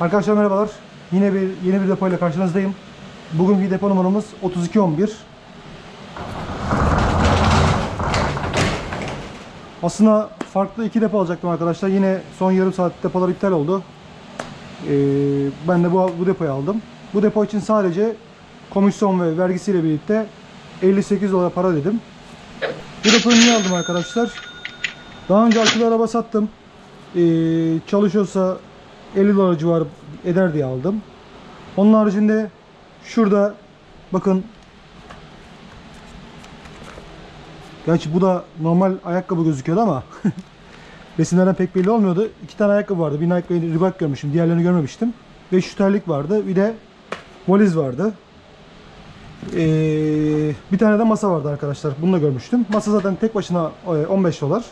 Arkadaşlar merhabalar. Yine bir yeni bir depoyla karşınızdayım. Bugünkü depo numaramız 3211. Aslında farklı iki depo alacaktım arkadaşlar. Yine son yarım saat depolar iptal oldu. Ee, ben de bu, bu depoyu aldım. Bu depo için sadece komisyon ve vergisiyle birlikte 58 dolar para dedim. Bu depoyu niye aldım arkadaşlar? Daha önce akülü araba sattım. Ee, çalışıyorsa 50 dolar civarı eder diye aldım. Onun haricinde şurada bakın Gerçi bu da normal ayakkabı gözüküyordu ama resimlerden pek belli olmuyordu. İki tane ayakkabı vardı. Bir Nike ve Reebok görmüştüm. Diğerlerini görmemiştim. Ve şu terlik vardı. Bir de valiz vardı. Ee, bir tane de masa vardı arkadaşlar. Bunu da görmüştüm. Masa zaten tek başına e, 15 dolar.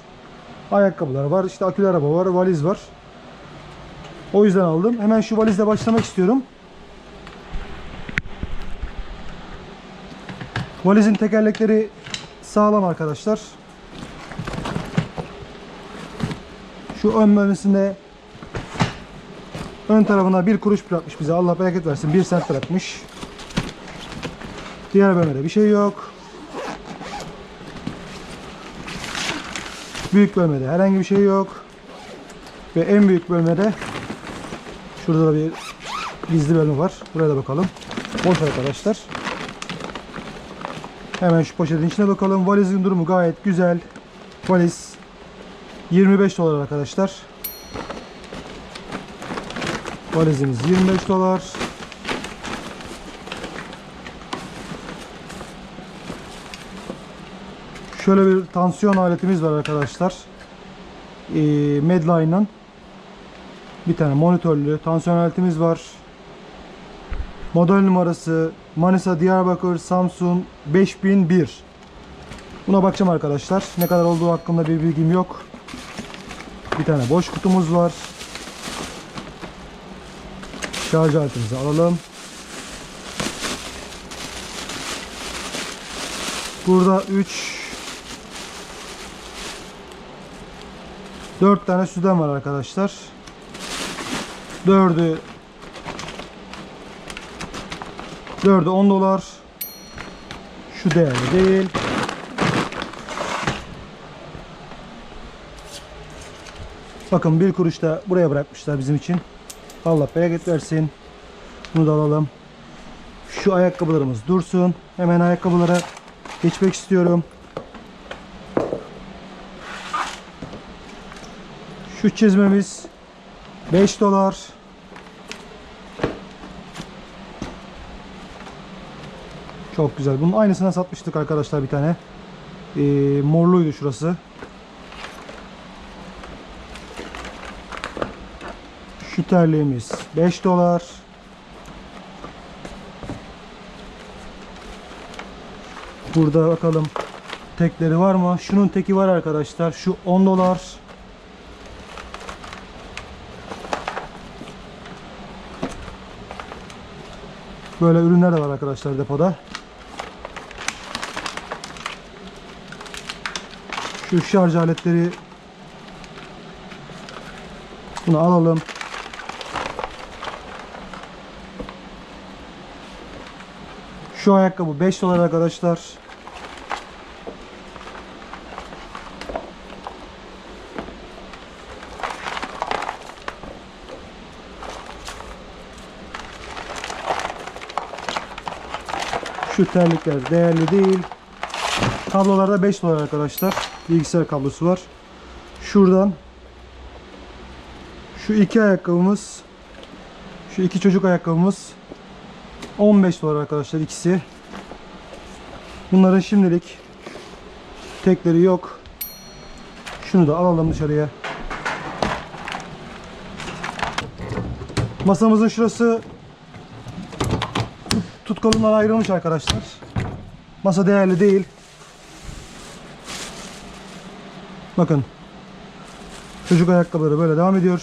Ayakkabılar var. işte akülü araba var. Valiz var. O yüzden aldım. Hemen şu valizle başlamak istiyorum. Valizin tekerlekleri sağlam arkadaşlar. Şu ön bölmesinde ön tarafına bir kuruş bırakmış bize. Allah bereket versin. Bir sent bırakmış. Diğer bölmede bir şey yok. Büyük bölmede herhangi bir şey yok. Ve en büyük bölmede şurada da bir gizli bölme var. Buraya da bakalım. Boş arkadaşlar. Hemen şu poşetin içine bakalım. Valizin durumu gayet güzel. Valiz 25 dolar arkadaşlar. Valizimiz 25 dolar. Şöyle bir tansiyon aletimiz var arkadaşlar. Ee, Medline'ın bir tane monitörlü tansiyon aletimiz var. Model numarası Manisa Diyarbakır Samsun 5001. Buna bakacağım arkadaşlar. Ne kadar olduğu hakkında bir bilgim yok. Bir tane boş kutumuz var. Şarj aletimizi alalım. Burada 3 4 tane süden var arkadaşlar. 4'ü 4'ü 10 dolar. Şu değerli değil. Bakın bir kuruş da buraya bırakmışlar bizim için. Allah bereket versin. Bunu da alalım. Şu ayakkabılarımız dursun. Hemen ayakkabılara geçmek istiyorum. Şu çizmemiz 5 dolar. Çok güzel. Bunun aynısına satmıştık arkadaşlar bir tane. Ee, morluydu şurası. Şu terliğimiz 5 dolar. Burada bakalım tekleri var mı? Şunun teki var arkadaşlar. Şu 10 dolar. Böyle ürünler de var arkadaşlar depoda. Şu şarj aletleri bunu alalım. Şu ayakkabı 5 dolar arkadaşlar. Şu terlikler değerli değil. Kablolarda 5 dolar arkadaşlar. Bilgisayar kablosu var. Şuradan şu iki ayakkabımız şu iki çocuk ayakkabımız 15 dolar arkadaşlar ikisi. Bunların şimdilik tekleri yok. Şunu da alalım dışarıya. Masamızın şurası tutkalından ayrılmış arkadaşlar. Masa değerli değil. Bakın. Çocuk ayakkabıları böyle devam ediyor.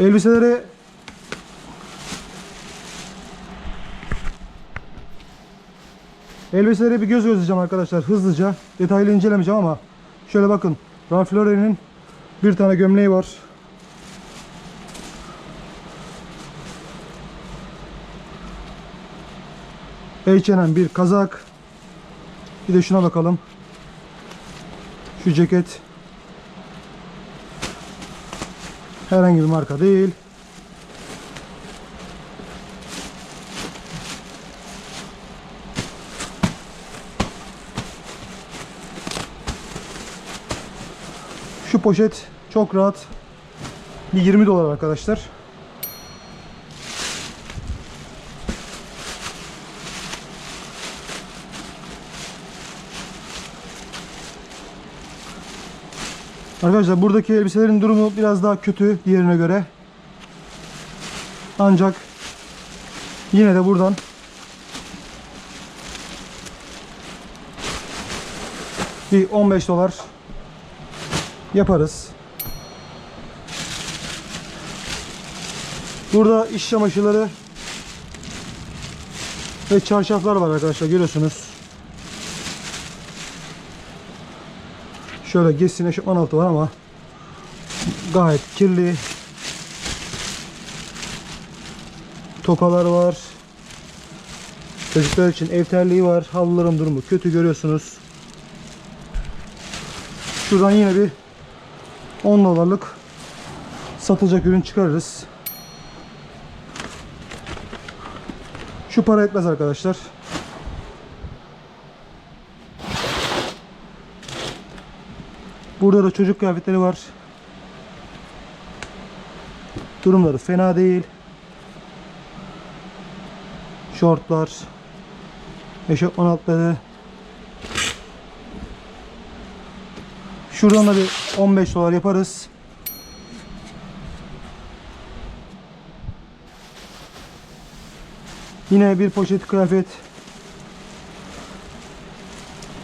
Elbiseleri Elbiselere bir göz gözleyeceğim arkadaşlar hızlıca. Detaylı incelemeyeceğim ama şöyle bakın. Ralph Lauren'in bir tane gömleği var. H&M bir kazak. Bir de şuna bakalım. Şu ceket. Herhangi bir marka değil. Şu poşet çok rahat. Bir 20 dolar arkadaşlar. Arkadaşlar buradaki elbiselerin durumu biraz daha kötü diğerine göre. Ancak yine de buradan bir 15 dolar yaparız. Burada iş çamaşırları ve çarşaflar var arkadaşlar görüyorsunuz. Şöyle geçsin eşofman altı var ama gayet kirli. Tokalar var. Çocuklar için ev terliği var. Halıların durumu kötü görüyorsunuz. Şuradan yine bir 10 dolarlık satılacak ürün çıkarırız. Şu para etmez arkadaşlar. Burada da çocuk kıyafetleri var. Durumları fena değil. Şortlar, eşofman altları. Şuradan da bir 15 dolar yaparız. Yine bir poşet kıyafet.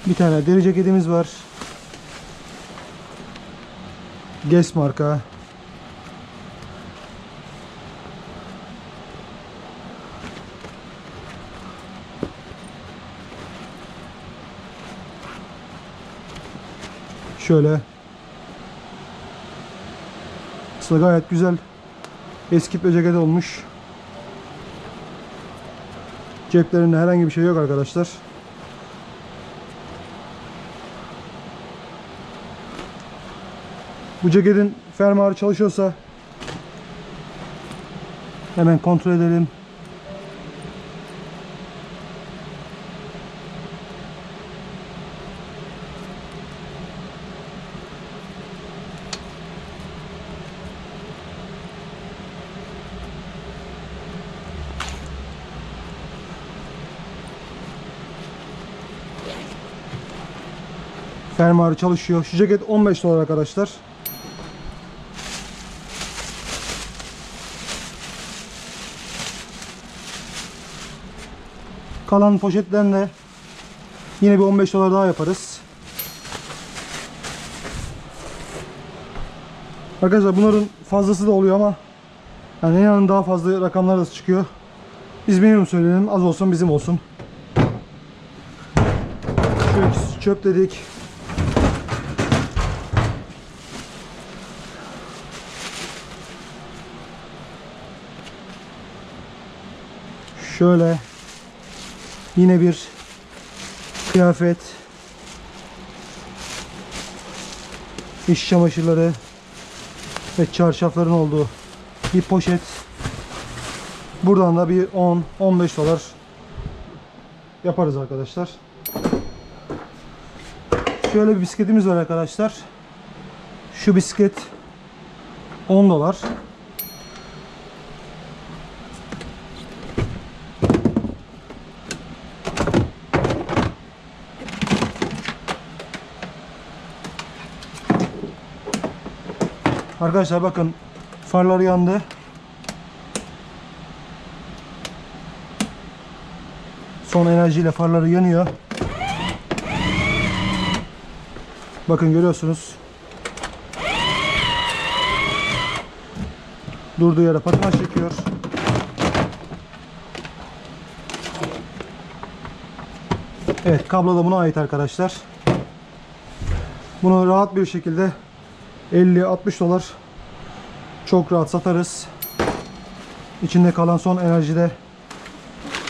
Bir tane deri ceketimiz var. Guess marka. Şöyle. Aslında gayet güzel. Eski bir ceket olmuş. Ceplerinde herhangi bir şey yok arkadaşlar. Bu ceketin fermuarı çalışıyorsa hemen kontrol edelim. Fermuarı çalışıyor. Şu ceket 15 dolar arkadaşlar. Kalan poşetten yine bir 15 dolar daha yaparız. Arkadaşlar bunların fazlası da oluyor ama yani inanın daha fazla rakamlar da çıkıyor. Biz minimum söyleyelim az olsun bizim olsun. İkisi çöp dedik. Şöyle Yine bir kıyafet. iş çamaşırları ve çarşafların olduğu bir poşet. Buradan da bir 10-15 dolar yaparız arkadaşlar. Şöyle bir bisikletimiz var arkadaşlar. Şu bisiklet 10 dolar. Arkadaşlar bakın farlar yandı. Son enerjiyle farları yanıyor. Bakın görüyorsunuz. Durduğu yere patinaj çekiyor. Evet kablo da buna ait arkadaşlar. Bunu rahat bir şekilde 50-60 dolar çok rahat satarız. İçinde kalan son enerjide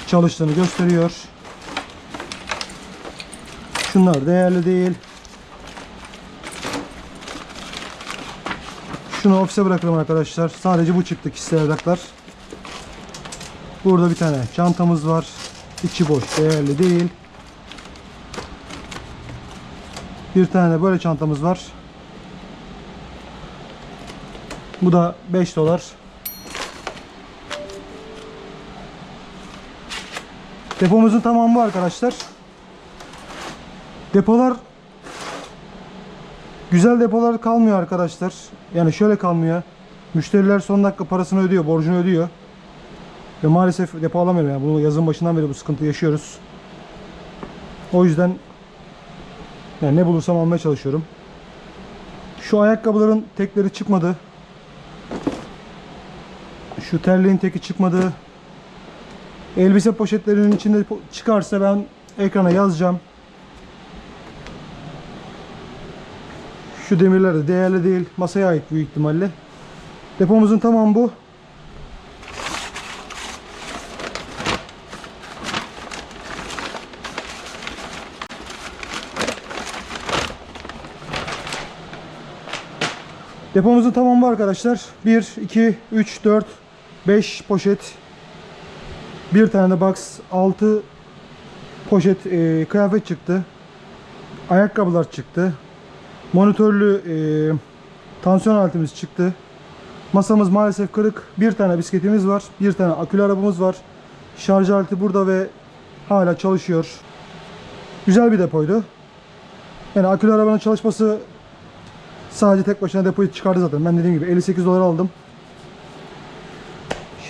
çalıştığını gösteriyor. Şunlar değerli değil. Şunu ofise bırakırım arkadaşlar. Sadece bu çıktı kişisel evraklar. Burada bir tane çantamız var. İçi boş, değerli değil. Bir tane böyle çantamız var. Bu da 5 dolar. Depomuzun tamamı bu arkadaşlar. Depolar güzel depolar kalmıyor arkadaşlar. Yani şöyle kalmıyor. Müşteriler son dakika parasını ödüyor, borcunu ödüyor. Ve maalesef depo alamıyorum yani. Bunu yazın başından beri bu sıkıntı yaşıyoruz. O yüzden yani ne bulursam almaya çalışıyorum. Şu ayakkabıların tekleri çıkmadı. Şu terliğin teki çıkmadı. Elbise poşetlerinin içinde çıkarsa ben ekrana yazacağım. Şu demirler de değerli değil. Masaya ait büyük ihtimalle. Depomuzun tamamı bu. Depomuzun tamamı arkadaşlar. 1, 2, 3, 4, 5 poşet. Bir tane de box 6 poşet e, kıyafet çıktı. Ayakkabılar çıktı. Monitörlü e, tansiyon aletimiz çıktı. Masamız maalesef kırık. Bir tane bisikletimiz var. Bir tane akülü arabamız var. Şarj aleti burada ve hala çalışıyor. Güzel bir depoydu. Yani akülü arabanın çalışması sadece tek başına depoyu çıkardı zaten. Ben dediğim gibi 58 dolar aldım.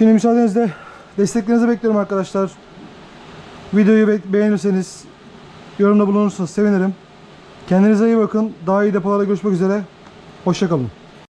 Şimdi müsaadenizle desteklerinizi bekliyorum arkadaşlar. Videoyu be- beğenirseniz yorumda bulunursanız sevinirim. Kendinize iyi bakın. Daha iyi depolarda görüşmek üzere. Hoşçakalın.